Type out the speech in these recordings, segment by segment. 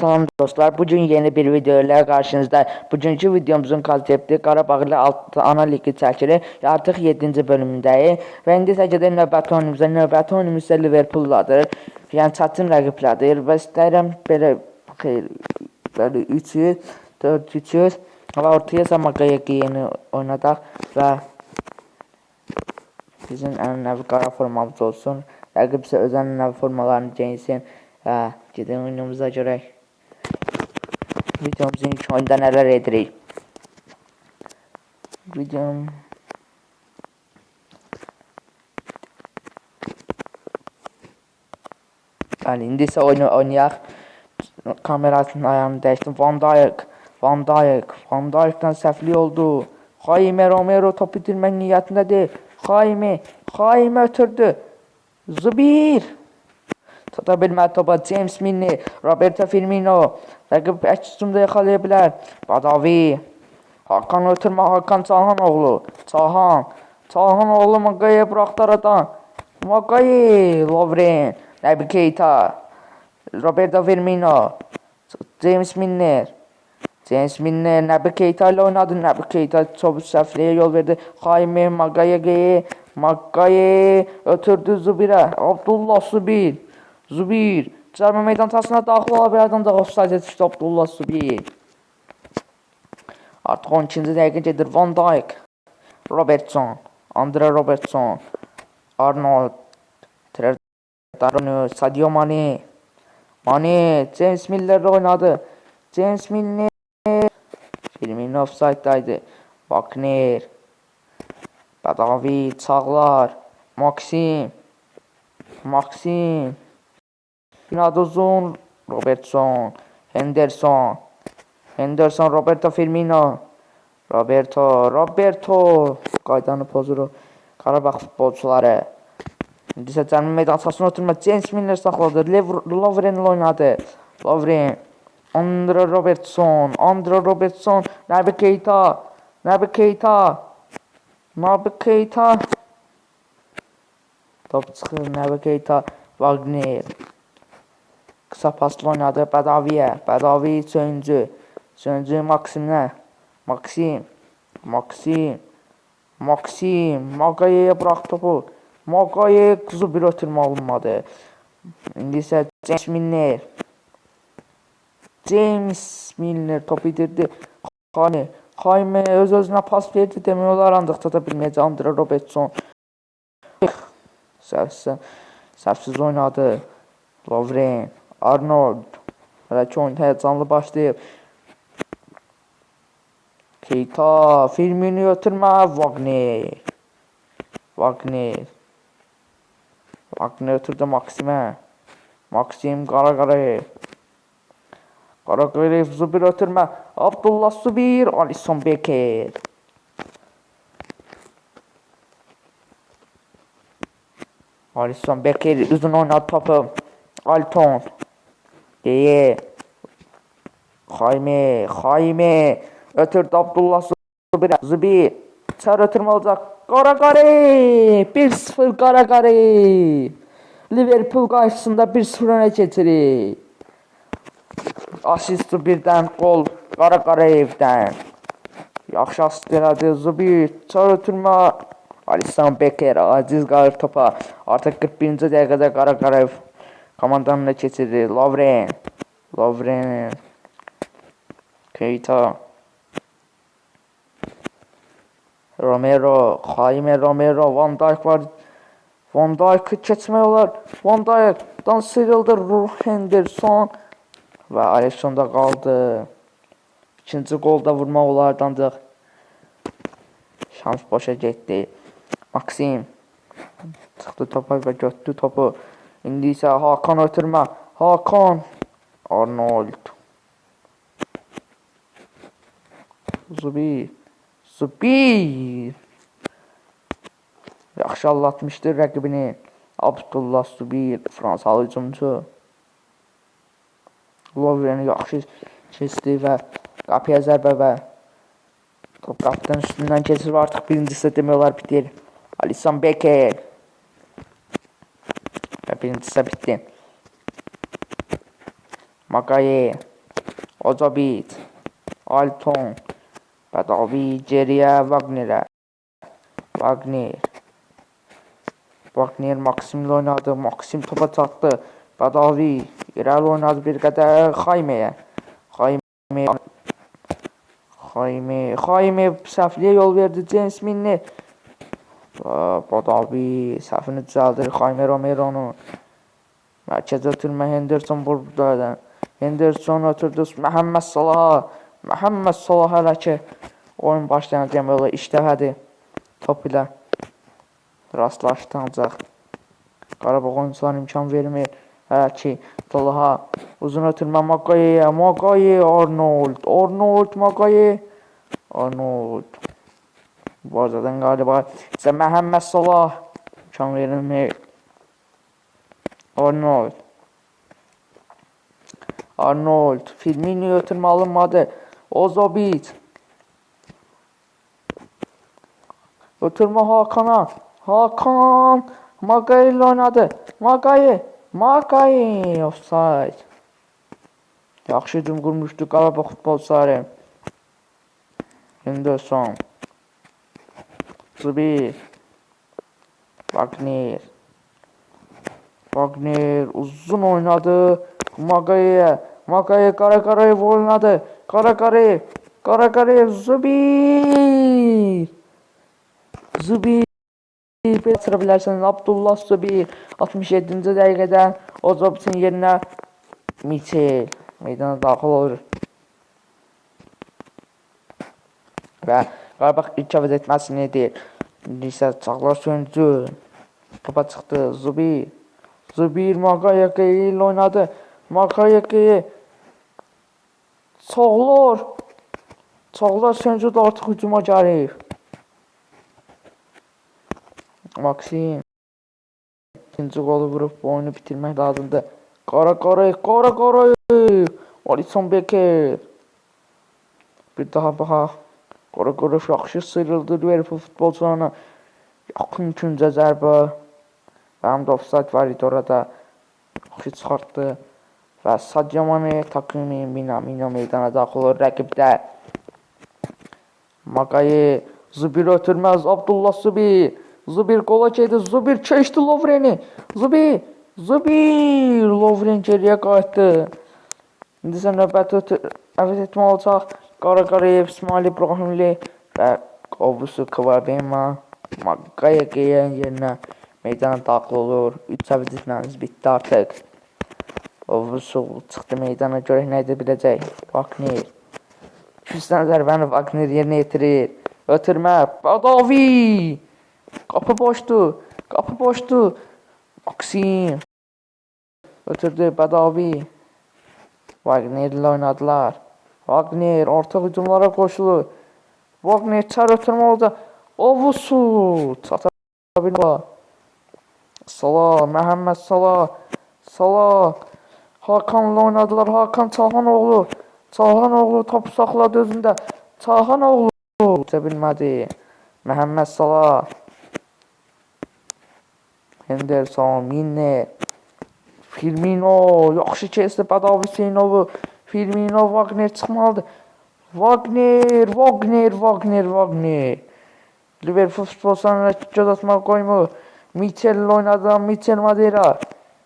Salam dostlar, bugün yeni bir video ile karşınızda. Bugünkü videomuzun konsepti Qarabağlı alt ana ligi çəkilir. Artıq 7-ci bölümündəyik. Və indi isə gedək növbəti oyunumuza. Növbəti oyunumuz isə Liverpool-ladır. Yəni çətin rəqiblərdir və istəyirəm belə xeyr belə 300, 400 və ortaya isə Magayaki-yeni oynadaq və bizim ənənəvi qara formamız olsun. Rəqib isə öz ənənəvi formalarını geyinsin. Və gedin oyunumuza görək. Videomuzun ilk oyunda neler edirik. Videom Yani indi ise oyunu oynayaq. Kamerasının ayarını dəyişdim. Van Dijk, Van Dijk, Van Dijk'dan səhvli oldu. Jaime Romero top itirmək niyyətindədir. Jaime, Jaime ötürdü. Zubir. Tuta bilmədi topa James Milner, Roberto Firmino. Rəqib əksumda yaxalaya bilər. Badavi. Hakan ötürmə Hakan Çalhanoğlu. Çalhan. Çalhanoğlu Magaya'ya bıraktı aradan. Magaye. Lovren. Nabi Keita. Roberto Firmino. James Milner. James Milner Nabi Keita ile oynadı. Nabi Keita çabuk sefliğe yol verdi. Jaime Magaye'ye. Magaye ötürdü Zubir'e. Abdullah Zubir. Zubir. Cərmə meydan tasına daxil ola bilərdən də offside düşdü Abdullah Zubir. Artıq 12-ci dəqiqə gedir. Van Dijk. Robertson. Andre Robertson. Arnold. Trezor. Sadio Mane. Mane. James Miller oynadı. James Miller. Firmino offside'daydı. Wagner. Badavi. Çağlar. Maxim. Maxim. Gnadozun. Robertson. Henderson. Henderson, Roberto Firmino. Roberto, Roberto. Qaydanı pozuru. Qarabağ futbolçuları. İndi isə cəmi meydan sahasına oturma. James Milner saxladı. Lovren ilə oynadı. Lovren. Andre Robertson. Andre Robertson. Nabi Keita. Nabi Keita. Nabi Keita. Top çıxır. Nabi Keita. Wagner. Kısa pasla oynadı Badavi'ye. Badavi Söncü. Söncü Maksim'le. Maksim. Maksim. Maksim. Magaye'ye bırak topu. Magaye kızı bir ötürme alınmadı. İndi ise James Milner. James Milner topu itirdi. Hani Jaime öz özüne pas verdi demiyorlar ancak tata bilmeyecek Andre Robertson. Səhvsiz oynadı. Lovren. Arnold. Belki oyun heyecanlı başlayıp. Keita. Filmini götürme. Wagner. Wagner. Wagner götürdü Maxim'e. Maxim Karagare. Karagare Zubir götürme. Abdullah Zubir. Alisson Becker. Alisson Becker uzun oynadı topu. Alton. Diye. Jaime. Jaime. Ötürdü Abdullah Zubir. Zubir. Çar ötürme olacak. Karagare. 1-0 Karagare. Liverpool karşısında 1-0 öne geçirir. Asist Zubir'dən gol. Qaraqarayevdən. Yaxşı asist elədi Zubir. Çar ötürmə. Alisson Becker aciz qalır topa. Artıq 41-ci dəqiqədə Qaraqarayev komandanın önünə keçirdi. Lovren. Lovren. Keita. Romero. Jaime Romero. Van Dijk var. Van Dijk'ı keçmək olar. Van Dijk'dan sıyrıldı. Henderson. Və Alessonda qaldı. İkinci qol da vurmaq olardı ancaq şans boşa getdi. Maxim çıxdı topa və götürdü topu. İndi isə Hakan ötürmə. Hakan. Arnold. Zubir. Zubir. Yaxşı allatmışdı rəqibini. Abdullah Zubir, Fransalı hücumçu. Lovren'i yaxşı keçdi və qapıya zərbə və top qapıdan üstündən keçir və artıq birincisi demək bitir. Alisson Becker. Birincisi bitdi. Magaye. Ozabit. Alton. Badavi geriye Wagner'e. Wagner. Wagner Maxim'le oynadı. Maxim topa çattı. Badavi. İrel oynadı bir kadar Jaime'ye. Jaime. Jaime. Jaime səhvliyə yol verdi. James Minni. Badavi düzəldir. Jaime Romero'nu. Mərkəzə ötürmə Henderson burada. Henderson ötürdü Məhəmməd Salaha. Məhəmməd Salah hələ ki oyun başlayan demək olar iştəhədi. Top ilə rastlaşdı ancaq Qarabağ oyunçular imkan vermir. Hələ ki Salaha uzun ötürmə Maqaye'yə. Maqaye Arnold. Arnold Maqaye. Arnold. Bazadan galiba isə Məhəmməd Salah imkan verilmir. Arnold. Arnold. Firmino ötürmə alınmadı. Ozobit. Ötürmə Hakan'a. Hakan. Magaye ile oynadı. Magaye. Magaye. Offside. Yaxşı hücum qurmuşdu Qarabağ futbolçuları. Henderson. Zubi. Wagner. Wagner uzun oynadı. Magaye. Magaye Kara Kara'yı oynadı. Kara Kara'yı. Kara Kara'yı Zubir. Zubir. Sıra bilərsiniz. Abdullah Zubir. 67-ci dəqiqədən Ozobit'in yerinə Michel meydana daxil olur. Və Qarabağ əvəz etməsini edir. İndi isə Çağlar Söncü. Topa çıxdı. Zubir. Zubir Magayaka ilə oynadı. Magayaka'yı Çağlar. Çağlar Söncü də artıq hücuma gəlir. Maksim. İkinci qolu vurub oyunu bitirmək lazımdır. Qara Qarayı, Qara Qarayı. Alisson Becker. Bir daha baxa. Qara Qarayı yaxşı sıyrıldı Liverpool futbolçularına. Yaxın küncə zərbə. Və həm də offside var idi orada. Yaxşı çıxartdı. Və Sadio Mane Takumi Minamino meydana daxil olur rəqibdə. Magaye Zubir ötürməz. Abdullah Zubir. Zubir qola gəldi. Zubir keçdi Lovreni. Zubir. Zubir. Lovren geriyə qayıtdı. İndi isə növbəti əvəz etmə olacaq. Qara Qarayev, İsmail İbrahimli və Qovusu Kvabema Magaye Geyen yerinə meydana daxil olur. 3 əvəz etməmiz bitdi artıq. Qovusu çıxdı meydana görək nə edə biləcək. Wagner. Küsdən zərbəni Wagner yerinə yetirir. Ötürmə. Badavi. Qapı boşdu. Qapı boşdu. Maxim. Ötürdü Badavi. Wagner ile oynadılar. Wagner orta hücumlara koşulur. Wagner çar ötürmə oldu. Ovusu. Çatabilmə. Salah. Məhəmməd Salah. Salah. Hakan'la oynadılar. Hakan Çalhanoğlu. Çalhanoğlu topu saxladı özündə. Çalhanoğlu. Uça bilmədi. Məhəmməd Salah. Henderson, Minne, Firmino, yaxşı keçdi Badav Hüseynovu. Firmino, Wagner çıxmalıdır. Wagner, Wagner, Wagner, Wagner. Liverpool futbolçularına göz atmaq qoymur. Michel ilə oynadı, Michel Madeira.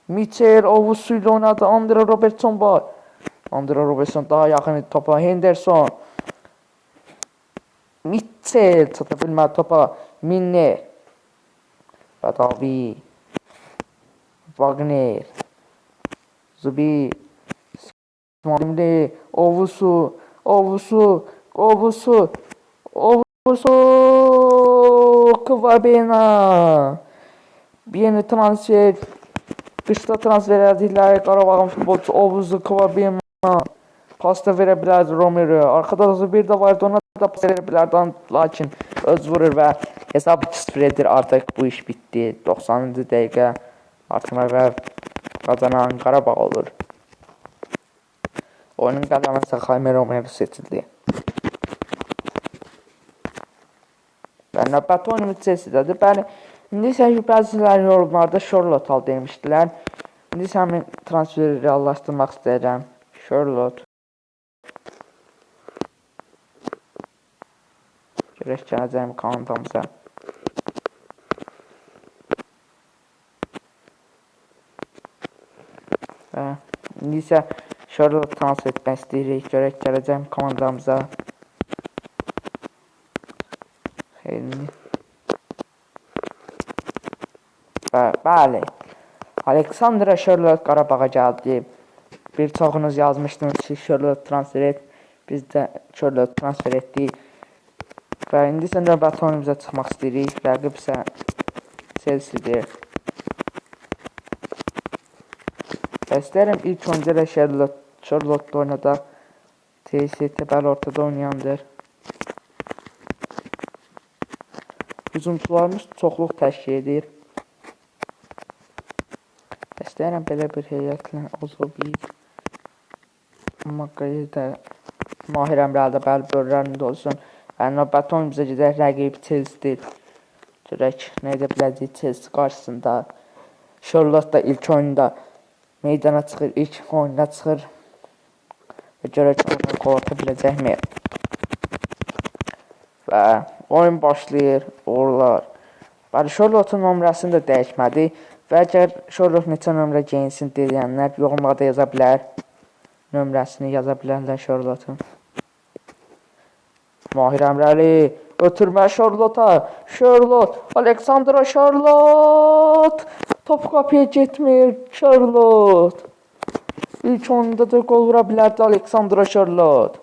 Michel Ovusu ilə oynadı, Andre Robertson var. Andre Robertson daha yaxın idi topa. Henderson. Mitchell çata bilmədi topa. Minne. Badavi. Wagner. Zubi. Şimdi Ovusu. Ovusu. Ovusu. Ovusu. Kvabena. Bir yeni transfer. Dışta transfer edildiler. Qarabağın futbolçu Ovusu Kvabena. Pasta verə bilərdi Romero. Arkada Zubir də vardı. Ona da pas verə bilərdi. Lakin öz vurur və hesab 2-0 edir. Artıq bu iş bitdi. 90-cı dəqiqə artıq və qazanan Qarabağ olur. Comunicar la mensajera y me lo university. Bana Batu Universitetində bəli. İndi isə bəzilər yorumlarda Charlotte al demişdilər. İndi isə mən transferi reallaşdırmaq istəyirəm. Charlotte. Görək gələcəyim kanalımıza. Və indi isə Transfer etmək istəyirik. Görək gələcəyim komandamıza. Bə bəli. Aleksandra Charlotte Qarabağa gəldi. Bir çoxunuz yazmışdınız ki, Charlotte transfer et. Biz də Charlotte transfer etdik. Və indi isə növbəti oyunumuza çıxmaq istəyirik. Rəqib isə Chelsea-dir. Və İstəyirəm ilk oyuncu ilə Charlotte, Charlotte oynadaq. Chelsea təbəl ortada oynayandır. Hücumçularımız çoxluq təşkil edir. İstəyirəm belə bir heyətlə Ozobik, Makayı da Mahir Əmrəli bəli böllərində olsun. Və növbəti oyunumuza gedək rəqib Chelsea-dir. Görək nə edə biləcək Chelsea qarşısında. Charlotte da ilk oyunda meydana çıxır, ilk oyuna çıxır. Görək onu qol ata biləcəkmi? Və oyun başlayır, uğurlar. Bəli, Charlotte'un nömrəsini də dəyişmədi. Və əgər Charlotte neçə nömrə geyinsin deyənlər yorumlarda yaza bilər. Nömrəsini yaza bilərlər Charlotte'un. Mahir Əmrəli ötürmə Charlotte'a. Charlotte, Alexandra Charlotte. Top qapıya getmir Charlotte. İlk oyunda da gol vura bilərdi Alexandra Charlotte.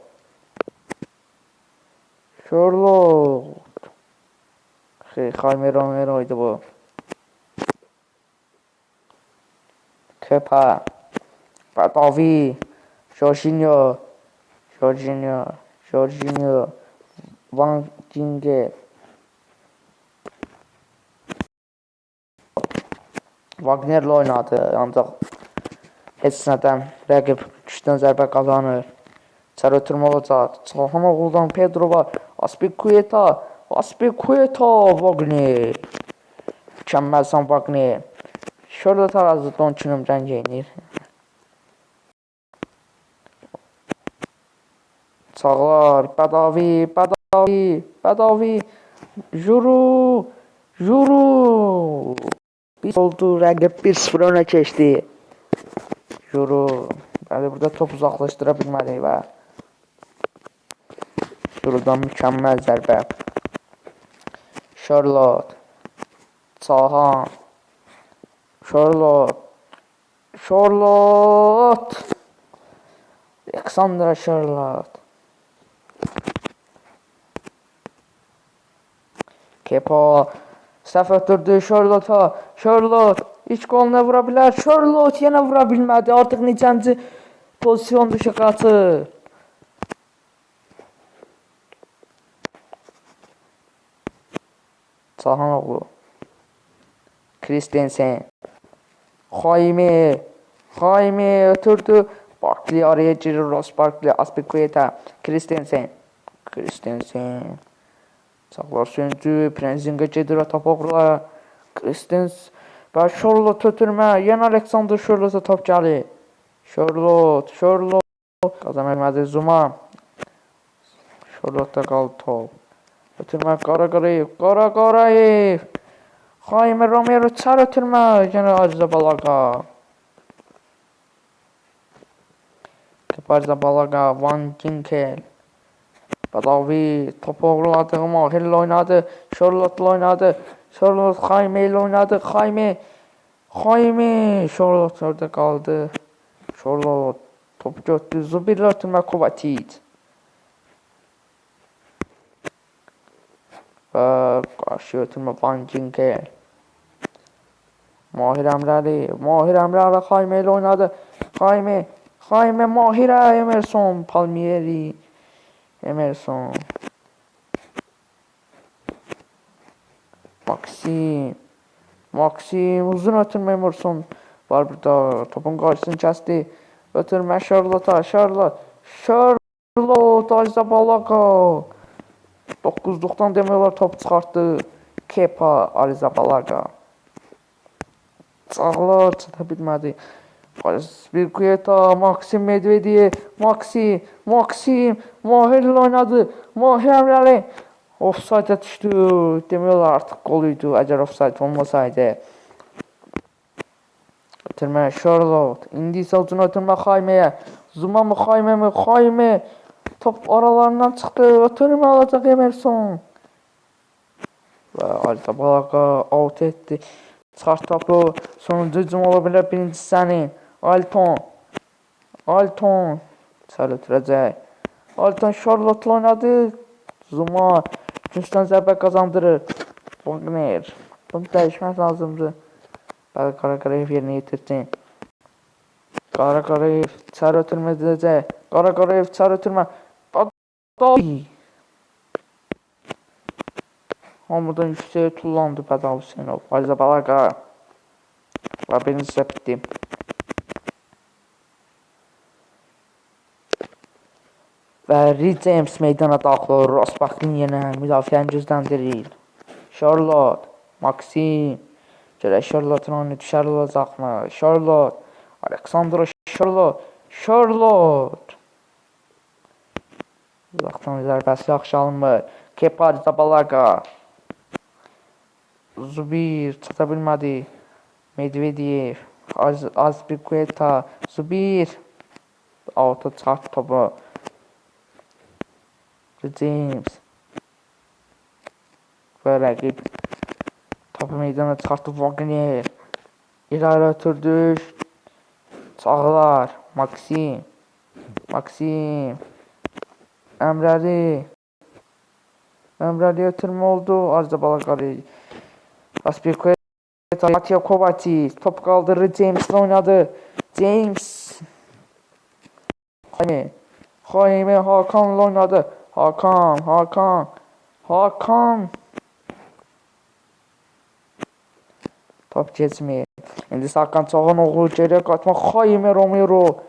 Charlotte. Xey, Jaime Romero idi bu. Kepa. Badavi. Jorginho. Jorginho. Jorginho. Van Ginge. Wagner'la oynadı ancaq heç nədən rəqib gücdən zərbə qazanır. Olacaq. Çalhanoğlu'dan Pedro'va Aspikueta. Aspikueta Wagner. Mükəmməlsən Wagner. Şurada tarazı don nömrən geyinir. Çağlar, Badavi, Badavi, Badavi, Juru, Juru. Biz oldu, rəqib 1-0 önə keçdi. Juru. Bəli, burada top uzaqlaşdıra bilmədik və Jurudan mükəmməl zərbə. Charlotte. Çahan. Charlotte. Charlotte. Alexandra Charlotte. Kepa. Səhv ötürdü Charlotte'a. Charlotte. İç qoluna vura bilər. Charlotte yenə vura bilmədi. Artıq neçənci pozisyon dışı qaçır. Çahanoğlu. Christensen. Jaime. Jaime ötürdü. Barkley araya girir. Ross Barkley. Aspilicueta. Christensen. Christensen. Sağlar söndü. Prenzinga gedir top oğurlar. Və Charlotte ötürmə. Yenə Alexander Charlotte top gəlir. Charlotte. Charlotte. Qazana bilmədi Zuma. Charlotte qaldı top. Qarayev. Qara Qarayev. Jaime Romero çar ötürmə. Yenə Aciza Balaqa. Aciza Balaqa. Van Ginkel. Badavi topu uğurladı. Mahir'le oynadı. Charlotte'la oynadı. Charlotte Jaime ile oynadı. Jaime. Jaime. Charlotte orada kaldı. Charlotte topu götürdü. Zubir'le ötürmə Kovacic. Və qarşı ötürmə Van Ginkel. Mahir Əmrəli. Mahir Əmrəli Jaime ile oynadı. Jaime. Jaime Mahirə Emerson Palmieri. Emerson. Maxim. Maxim uzun ötürmə Emerson var burada. Topun qarşısını kəsdi. Ötürmə Charlotte. Charlotte. Charlotte Ajda Balaqa. 9-luqdan demək olar top çıxartdı. Kepa Ariza Balaqa. Çağlar çata bilmədi. Spirkueta, Maxim Medvedev, Maxim, Maxim, Mahir'le oynadı. Mahir Emre'li. Offside'e düştü. Demiyorlar artık golüydü. Eğer offside olmasaydı. Ötürme Charlotte. İndi ise ucuna ötürme Hayme'ye. Zuma mı Hayme mi? Hayme. Top aralarından çıktı. Ötürme alacak Emerson. Ve Alta Balaka out etti. Çıkart topu. Sonuncu hücum olabilir. Birincisi senin. Alton. Alton. Sarı ötürecek. Alton Charlotte oynadı. Zuma. Üçüncüden zərbə kazandırır. Wagner. Bunu dəyişmək lazımdı. Qarayev yerinə yetirdi. Qara Qarayev çar ötürmə edəcək. Qara Qarayev çar ötürmə. Badavi. Hamıdan yüksəyə tullandı Bədal Hüseynov. Fayza Balaqa. Və birinci isə Və Reed James meydana daxil olur. Rosbach'ın yenə müdafiəni gözləndirir. Charlotte, Maxim. Görək Charlotte'un oyunu düşər olacaqmı? Charlotte, Alexandra Charlotte, Charlotte. Uzaqdan zərbəsi yaxşı alınmır. Kepa Zabalaga. Zubir çata bilmədi. Medvedev, Az Azpilicueta, Zubir. Alta çarptı topu. James. Ve rakip topu meydana çıkarttı Wagner. İleri ötürdü. Çağlar. Maxim. Maxim. Emreli. Emreli ötürme oldu. Arda Balakari. Aspikueta. Mattia Kovacic. Top kaldırdı. James'le oynadı. James. Jaime. Jaime Hakan'la oynadı. Hakan, Hakan, Hakan. Top geçmiyor. İndi Hakan Çağanoğlu geriye kaçmak. Jaime Romero.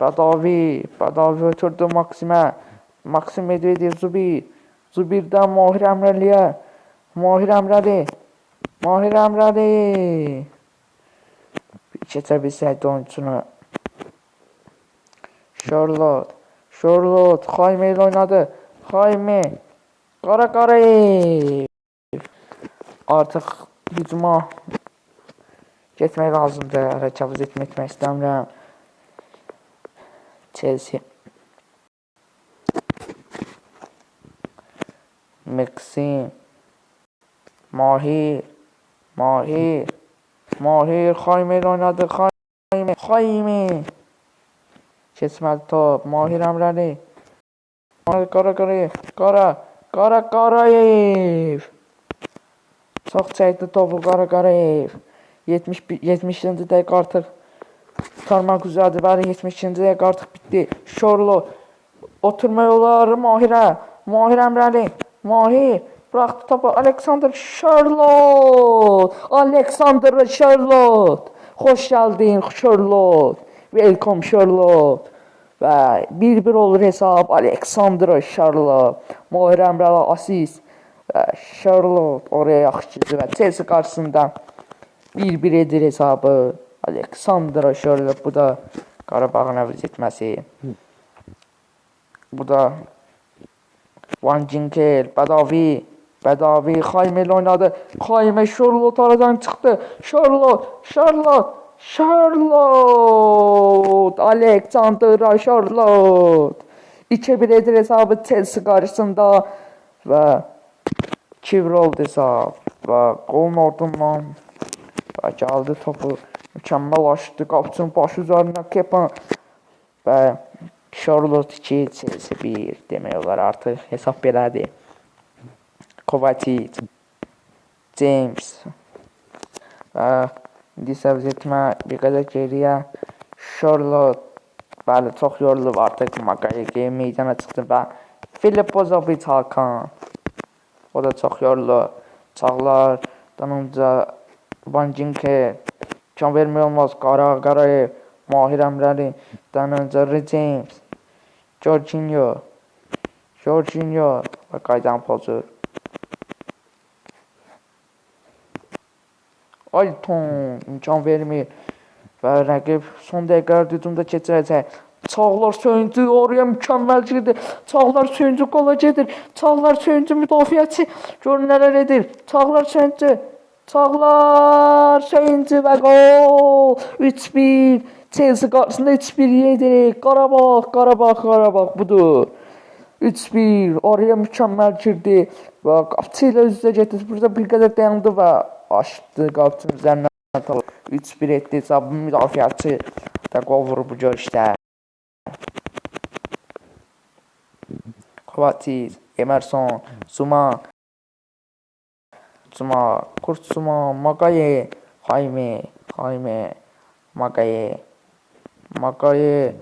Badavi, Badavi ötürdü Maxim'e. Maxim Medvedev Zubir. Zubir'den Mahir Emreli'ye. Mahir Emreli. Mahir Emreli. Geçebilseydi oyuncunu. Charlotte. Charlotte. Jaime ile oynadı. Jaime. Kara Karayev. Artık hücuma getmək lazımdır. Təcavüz etmək istəmirəm. Chelsea. Maxim. Mahir. Mahir. Mahir. Jaime ile oynadı. Jaime. Jaime. Mahir Əmrəli. Mahir Qara Qarayev. Qara. Qara Qarayev. Çox çəkdi topu Qara Qarayev. 70 70-ci dəqiqə artıq Tarmaq güzeldi. Bəli 72-ci dəqiqə artıq bitdi. Şorlu. Oturma yolları Mahirə. Mahir Əmrəli. Mahir. Bıraktı topu Alexander Charlotte. Alexander Charlotte. Hoş geldin Charlotte. Welcome Charlotte. Və 1-1 olur hesab Alexandra Charlotte. Mahir Əmrəli asist. Və Charlotte oraya yaxşı çizdi və Chelsea qarşısında 1-1 edir hesabı. Alexandra Charlotte bu da Qarabağın əvəz etməsi. Bu da Van Ginkel, Badavi, Jaime ile oynadı. Jaime Charlotte aradan çıktı. Charlotte, Charlotte, Charlotte, Alexandra Charlotte. 2-1 edir hesabı Chelsea karşısında ve Kivrol hesab ve golun ardından ve aldı topu mükemmel açtı. Kapçının başı üzerine Kepa ve Charlotte 2, Chelsea 1 demək olar artıq hesab belədir. Kovacic, James indi isə biz etmə bir qədər geriyə Charlotte bəli çox yorulub artıq Magayeki meydana çıxdı və Filip Bozovic Hakan o da çox yorulub. Çağlar, Danımca, Van Ginkel, can vermək olmaz. Qara, Qarayev, Mahir Əmrəli, Danımca, James, Jorginho, Jorginho və qaydan pozur. Ayton imkan vermir və rəqib son dəqiqələr hücumda keçirəcək. Çağlar Söyüncü oraya mükemmel girdi. Çağlar Söyüncü gola gedir. Çağlar Söyüncü müdafiəçi gör nələr edir. Çağlar Söyüncü. Çağlar Söyüncü və gol. 3-1. Chelsea qarşısında 3-1 yedirik. Qarabağ, Qarabağ, Qarabağ budur. 3-1 oraya mükemmel girdi. Ve kapçıyla üst üste getirdi. Burada bir kadar dayandı ve açtı kapçının üzerine atalım. 3-1 etti. Sabun müdafiatçı da gol vurup görüşte. Kovacic, Emerson, Zuma, Zuma, Kurt Zuma, Magaye, Jaime, Jaime, Magaye, Magaye,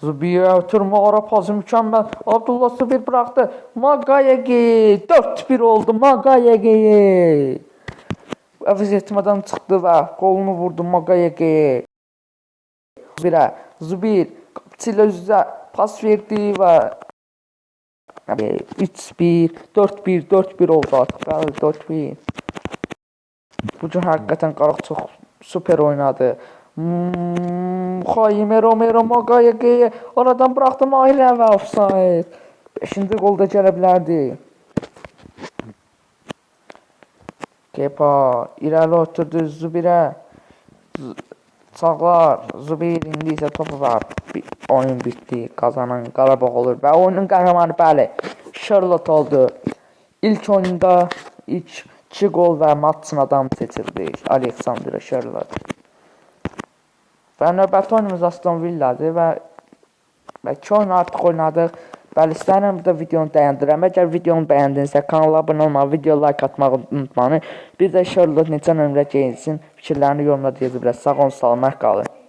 Zubir'e oturma ara pası mükemmel. Abdullah Zubir bıraktı. Magayege 4-1 oldu Magayege. Əvəz etmədən çıxdı və qolunu vurdu Magayege'ye. Zubir'e. Zubir Çilə üzə pas verdi və 3-1, 4-1, 4-1 oldu. Bəli, 4-1. Bu gün həqiqətən Qaraq çox super oynadı. Hmm, Jaime Romero Magayege'ye oradan bıraktı Mahir'e ve offside. 5. golda gələ bilərdi. Kepa irəli oturdu Zubir'e. Çağlar Zubir indi isə topu var. Oyun bitti. Kazanan Qarabağ olur və oyunun qəhrəmanı bəli Charlotte oldu. İlk oyunda ilk 2 gol və maçın adamı seçildi. Alexander Charlotte. Və növbəti oyunumuz Aston Villa'dır və və iki oyun artıq oynadıq. Bəli, istəyirəm burada videonu dayandırım. Əgər videonu bəyəndinizsə kanala abunə olmağı, video like atmağı unutmayın. Bir də Charlotte neçə nömrə geyinsin, fikirlərini yorumlarda yazı bilərsiniz. Sağ olun, salamat qalın.